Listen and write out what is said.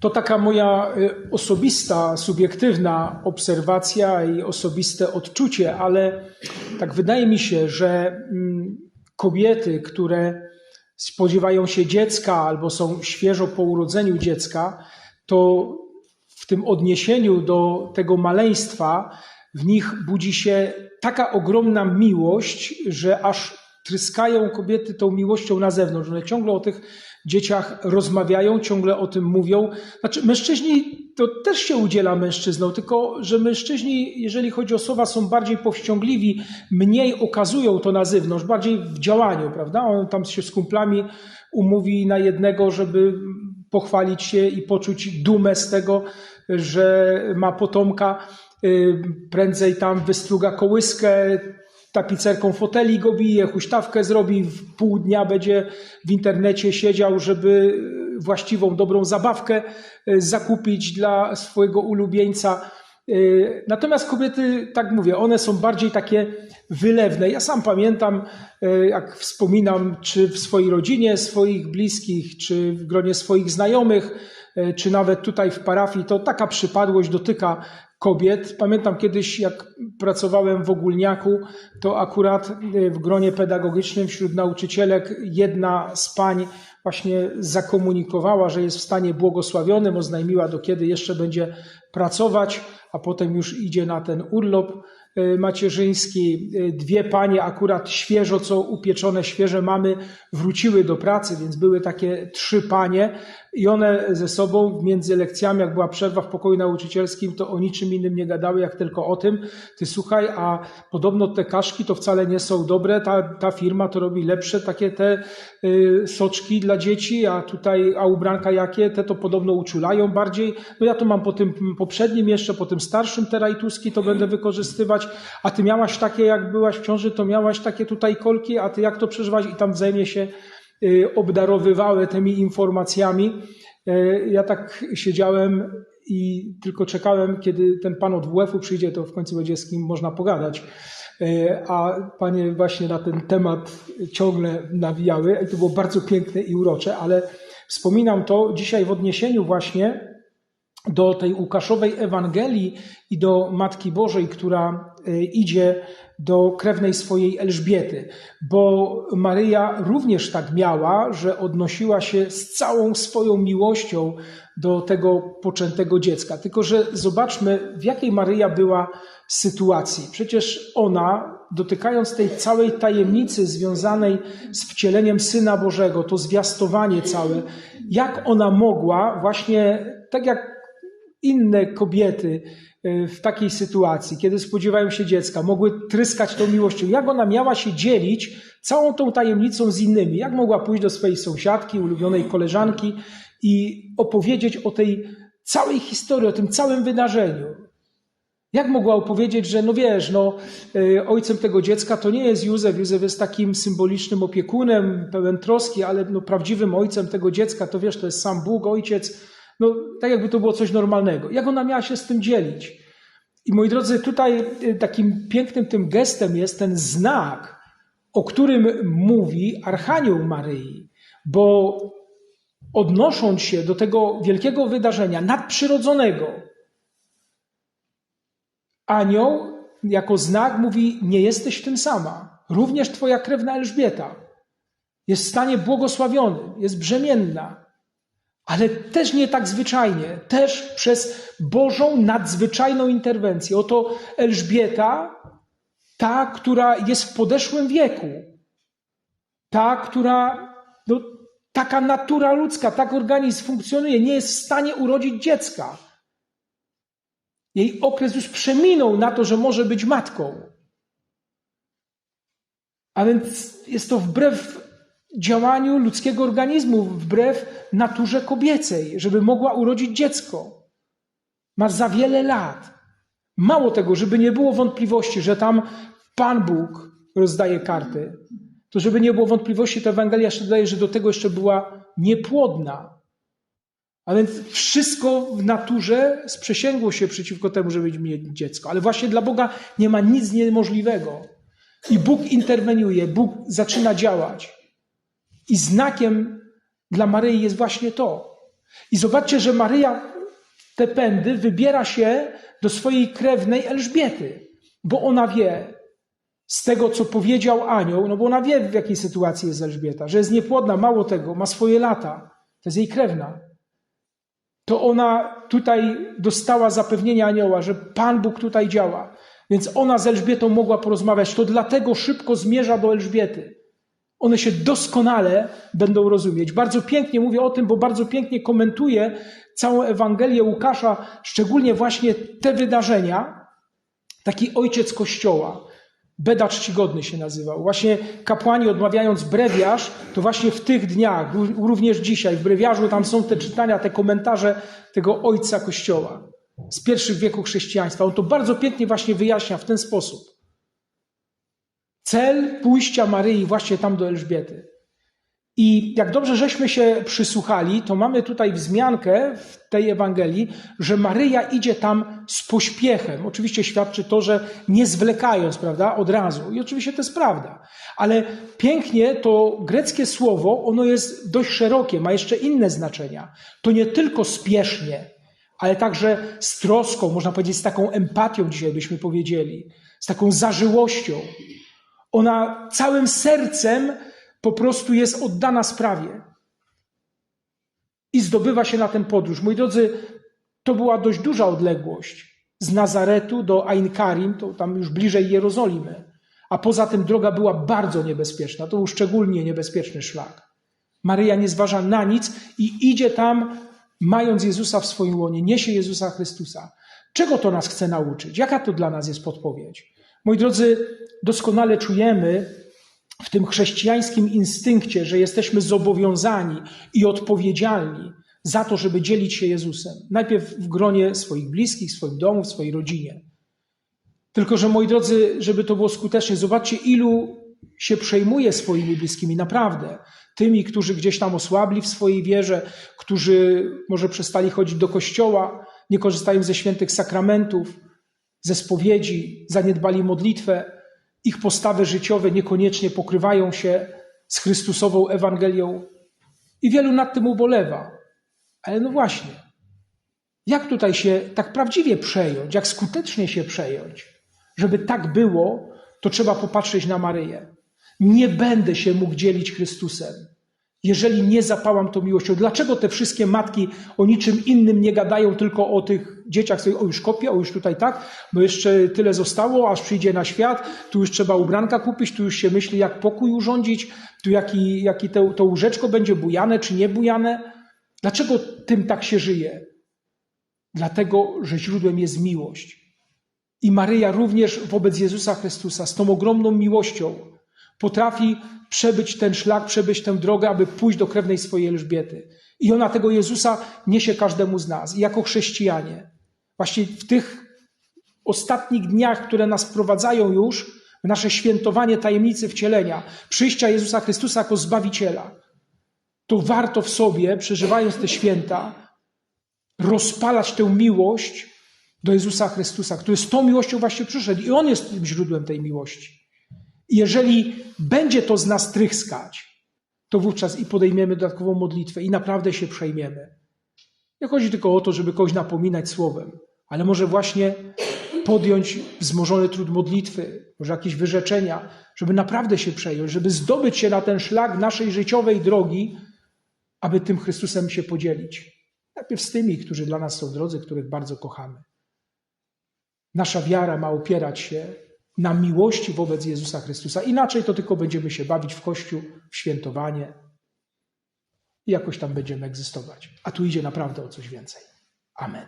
To taka moja y, osobista, subiektywna obserwacja i osobiste odczucie, ale tak wydaje mi się, że mm, kobiety, które spodziewają się dziecka albo są świeżo po urodzeniu dziecka, to w tym odniesieniu do tego maleństwa w nich budzi się taka ogromna miłość, że aż tryskają kobiety tą miłością na zewnątrz. One ciągle o tych dzieciach rozmawiają, ciągle o tym mówią. Znaczy, mężczyźni to też się udziela mężczyznom, tylko że mężczyźni, jeżeli chodzi o słowa, są bardziej powściągliwi, mniej okazują to na zewnątrz, bardziej w działaniu, prawda? On tam się z kumplami umówi na jednego, żeby pochwalić się i poczuć dumę z tego, że ma potomka. Prędzej tam wystruga kołyskę, tapicerką foteli go bije, huśtawkę zrobi, w pół dnia będzie w internecie siedział, żeby właściwą, dobrą zabawkę e, zakupić dla swojego ulubieńca. E, natomiast kobiety, tak mówię, one są bardziej takie wylewne. Ja sam pamiętam, e, jak wspominam, czy w swojej rodzinie, swoich bliskich, czy w gronie swoich znajomych, czy nawet tutaj w parafii, to taka przypadłość dotyka kobiet. Pamiętam kiedyś, jak pracowałem w ogólniaku, to akurat e, w gronie pedagogicznym wśród nauczycielek jedna z pań właśnie zakomunikowała, że jest w stanie błogosławionym, oznajmiła do kiedy jeszcze będzie pracować, a potem już idzie na ten urlop e, macierzyński. E, dwie panie, akurat świeżo co upieczone, świeże mamy, wróciły do pracy, więc były takie trzy panie, i one ze sobą między lekcjami, jak była przerwa w pokoju nauczycielskim, to o niczym innym nie gadały, jak tylko o tym. Ty słuchaj, a podobno te kaszki to wcale nie są dobre, ta, ta firma to robi lepsze takie te y, soczki dla dzieci, a tutaj, a ubranka jakie, te to podobno uczulają bardziej. No ja to mam po tym poprzednim jeszcze, po tym starszym terajtuski to będę wykorzystywać, a ty miałaś takie, jak byłaś w ciąży, to miałaś takie tutaj kolki, a ty jak to przeżywasz i tam wzajemnie się obdarowywały tymi informacjami. Y, ja tak siedziałem i tylko czekałem, kiedy ten pan od WF-u przyjdzie, to w końcu będzie z kim można pogadać. Y, a panie właśnie na ten temat ciągle nawijały i to było bardzo piękne i urocze, ale wspominam to dzisiaj w odniesieniu właśnie do tej Łukaszowej Ewangelii i do Matki Bożej, która idzie do krewnej swojej Elżbiety, bo Maryja również tak miała, że odnosiła się z całą swoją miłością do tego poczętego dziecka. Tylko, że zobaczmy, w jakiej Maryja była sytuacji. Przecież ona, dotykając tej całej tajemnicy związanej z wcieleniem Syna Bożego, to zwiastowanie całe, jak ona mogła właśnie, tak jak inne kobiety, E, w takiej sytuacji, kiedy spodziewają się dziecka, mogły tryskać tą miłością, jak ona miała się dzielić całą tą tajemnicą z innymi, jak mogła pójść do swojej sąsiadki, ulubionej koleżanki i opowiedzieć o tej całej historii, o tym całym wydarzeniu. Jak mogła opowiedzieć, że no wiesz, no, e, ojcem tego dziecka to nie jest Józef, Józef jest takim symbolicznym opiekunem, pełen troski, ale no, prawdziwym ojcem tego dziecka to wiesz, to jest sam Bóg, ojciec, no, tak jakby to było coś normalnego. Jak ona miała się z tym dzielić? I moi drodzy, tutaj y, takim pięknym tym gestem jest ten znak, o którym mówi Archanioł Maryi, bo odnosząc się do tego wielkiego wydarzenia nadprzyrodzonego, anioł jako znak mówi: Nie jesteś w tym sama. Również Twoja krewna Elżbieta jest w stanie błogosławionym, jest brzemienna, ale też nie tak zwyczajnie, też przez Bożą nadzwyczajną interwencję. Oto Elżbieta, ta, która jest w podeszłym wieku, ta, która, no, taka natura ludzka, tak organizm funkcjonuje, nie jest w stanie urodzić dziecka. Jej okres już przeminął na to, że może być matką. A więc jest to wbrew działaniu ludzkiego organizmu, wbrew naturze kobiecej, żeby mogła urodzić dziecko. Ma za wiele lat. Mało tego, żeby nie było wątpliwości, że tam Pan Bóg rozdaje karty, to żeby nie było wątpliwości, ta Ewangelia jeszcze dodaje, że do tego jeszcze była niepłodna. A więc wszystko w naturze sprzysięgło się przeciwko temu, żeby mieć dziecko. Ale właśnie dla Boga nie ma nic niemożliwego. I Bóg interweniuje, Bóg zaczyna działać. I znakiem dla Maryi jest właśnie to. I zobaczcie, że Maryja te pędy wybiera się do swojej krewnej Elżbiety, bo ona wie z tego, co powiedział anioł, no bo ona wie, w jakiej sytuacji jest Elżbieta, że jest niepłodna, mało tego, ma swoje lata, to jest jej krewna. To ona tutaj dostała zapewnienie anioła, że Pan Bóg tutaj działa. Więc ona z Elżbietą mogła porozmawiać. To dlatego szybko zmierza do Elżbiety. One się doskonale będą rozumieć. Bardzo pięknie mówię o tym, bo bardzo pięknie komentuje całą Ewangelię Łukasza, szczególnie właśnie te wydarzenia. Taki ojciec Kościoła, Beda Czcigodny się nazywał. Właśnie kapłani odmawiając brewiarz, to właśnie w tych dniach, również dzisiaj w brewiarzu tam są te czytania, te komentarze tego ojca Kościoła z pierwszych wieków chrześcijaństwa. On to bardzo pięknie właśnie wyjaśnia w ten sposób. Cel pójścia Maryi właśnie tam do Elżbiety. I jak dobrze żeśmy się przysłuchali, to mamy tutaj wzmiankę w tej Ewangelii, że Maryja idzie tam z pośpiechem. Oczywiście świadczy to, że nie zwlekając, prawda, od razu. I oczywiście to jest prawda. Ale pięknie to greckie słowo, ono jest dość szerokie, ma jeszcze inne znaczenia. To nie tylko spiesznie, ale także z troską, można powiedzieć, z taką empatią, dzisiaj byśmy powiedzieli, z taką zażyłością. Ona całym sercem po prostu jest oddana sprawie i zdobywa się na tę podróż. Moi drodzy, to była dość duża odległość z Nazaretu do Ain Karim, to tam już bliżej Jerozolimy. A poza tym droga była bardzo niebezpieczna. To był szczególnie niebezpieczny szlak. Maryja nie zważa na nic i idzie tam, mając Jezusa w swoim łonie, niesie Jezusa Chrystusa. Czego to nas chce nauczyć? Jaka to dla nas jest podpowiedź? Moi drodzy, doskonale czujemy, w tym chrześcijańskim instynkcie, że jesteśmy zobowiązani i odpowiedzialni za to, żeby dzielić się Jezusem. Najpierw w gronie swoich bliskich, swoich domów, swojej rodzinie. Tylko, że moi drodzy, żeby to było skuteczne, zobaczcie, ilu się przejmuje swoimi bliskimi, naprawdę. Tymi, którzy gdzieś tam osłabli w swojej wierze, którzy może przestali chodzić do kościoła, nie korzystają ze świętych sakramentów, ze spowiedzi, zaniedbali modlitwę, ich postawy życiowe niekoniecznie pokrywają się z Chrystusową Ewangelią i wielu nad tym ubolewa. Ale no właśnie, jak tutaj się tak prawdziwie przejąć, jak skutecznie się przejąć? Żeby tak było, to trzeba popatrzeć na Maryję. Nie będę się mógł dzielić Chrystusem jeżeli nie zapałam tą miłością. Dlaczego te wszystkie matki o niczym innym nie gadają, tylko o tych dzieciach, o już kopia, o już tutaj tak, bo jeszcze tyle zostało, aż przyjdzie na świat, tu już trzeba ubranka kupić, tu już się myśli, jak pokój urządzić, tu jaki, jaki to, to łóżeczko będzie bujane, czy nie bujane. Dlaczego tym tak się żyje? Dlatego, że źródłem jest miłość. I Maryja również wobec Jezusa Chrystusa z tą ogromną miłością potrafi przebyć ten szlak, przebyć tę drogę, aby pójść do krewnej swojej Elżbiety. I ona tego Jezusa niesie każdemu z nas. I jako chrześcijanie, właśnie w tych ostatnich dniach, które nas wprowadzają już w nasze świętowanie tajemnicy wcielenia, przyjścia Jezusa Chrystusa jako Zbawiciela, to warto w sobie, przeżywając te święta, rozpalać tę miłość do Jezusa Chrystusa, który z tą miłością właśnie przyszedł. I On jest źródłem tej miłości. Jeżeli będzie to z nas tryskać, to wówczas i podejmiemy dodatkową modlitwę i naprawdę się przejmiemy. Nie chodzi tylko o to, żeby kogoś napominać słowem, ale może właśnie podjąć wzmożony trud modlitwy, może jakieś wyrzeczenia, żeby naprawdę się przejąć, żeby zdobyć się na ten szlak naszej życiowej drogi, aby tym Chrystusem się podzielić. Najpierw z tymi, którzy dla nas są drodzy, których bardzo kochamy. Nasza wiara ma opierać się na miłości wobec Jezusa Chrystusa. Inaczej to tylko będziemy się bawić w Kościół, w świętowanie i jakoś tam będziemy egzystować. A tu idzie naprawdę o coś więcej. Amen.